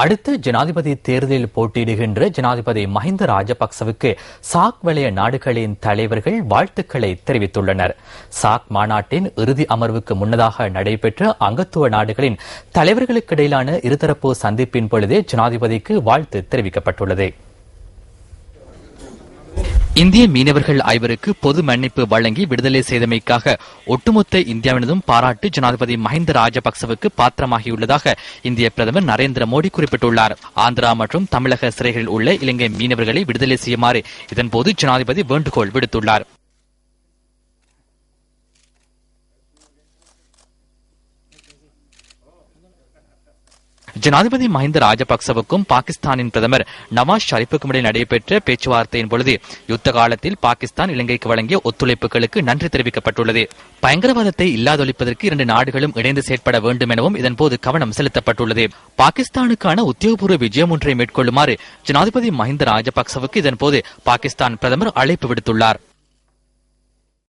அடுத்த ஜனாதிபதி தேர்தலில் போட்டியிடுகின்ற ஜனாதிபதி மஹிந்த ராஜபக்சவுக்கு சாக் வலய நாடுகளின் தலைவர்கள் வாழ்த்துக்களை தெரிவித்துள்ளனர். சாக் மாநாட்டின் இறுதி அமர்வுக்கு முன்னதாக நடைபெற்ற அங்கத்துவ நாடுகளின் தலைவர்களுக்கிடையிலான இருதரப்பு சந்திப்பின் பொழுதே ஜனாதிபதிக்கு வாழ்த்து தெரிவிக்கப்பட்டுள்ளது. இந்திய மீனவர்கள் ஐவருக்கு பொது மன்னிப்பு வழங்கி விடுதலை செய்தமைக்காக ஒட்டுமொத்த இந்தியாவினதும் பாராட்டு ஜனாதிபதி மஹிந்த ராஜபக்சவுக்கு பாத்திரமாகியுள்ளதாக இந்திய பிரதமர் நரேந்திர மோடி குறிப்பிட்டுள்ளார். ஆந்திரா மற்றும் தமிழக சிறைகளில் உள்ள இலங்கை மீனவர்களை விடுதலை செய்யுமாறு இதன்போது ஜனாதிபதி வேண்டுகோள் விடுத்துள்ளார். ஜனாதிபதி மஹிந்த ராஜபக்சவுக்கும் பாகிஸ்தானின் பிரதமர் நவாஸ் ஷரீஃபுக்கும் இடையே நடைபெற்ற பேச்சுவார்த்தையின் பொழுது யுத்த காலத்தில் பாகிஸ்தான் இலங்கைக்கு வழங்கிய ஒத்துழைப்புகளுக்கு நன்றி தெரிவிக்கப்பட்டுள்ளது. பயங்கரவாதத்தை இல்லாதொழிப்பதற்கு இரண்டு நாடுகளும் இணைந்து செயற்பட வேண்டும் எனவும் இதன்போது கவனம் செலுத்தப்பட்டுள்ளது. பாகிஸ்தானுக்கான உத்தியோகபூர்வ விஜயம் ஒன்றை மேற்கொள்ளுமாறு ஜனாதிபதி மஹிந்த ராஜபக்சவுக்கு இதன்போது பாகிஸ்தான் பிரதமர் அழைப்பு விடுத்துள்ளார்.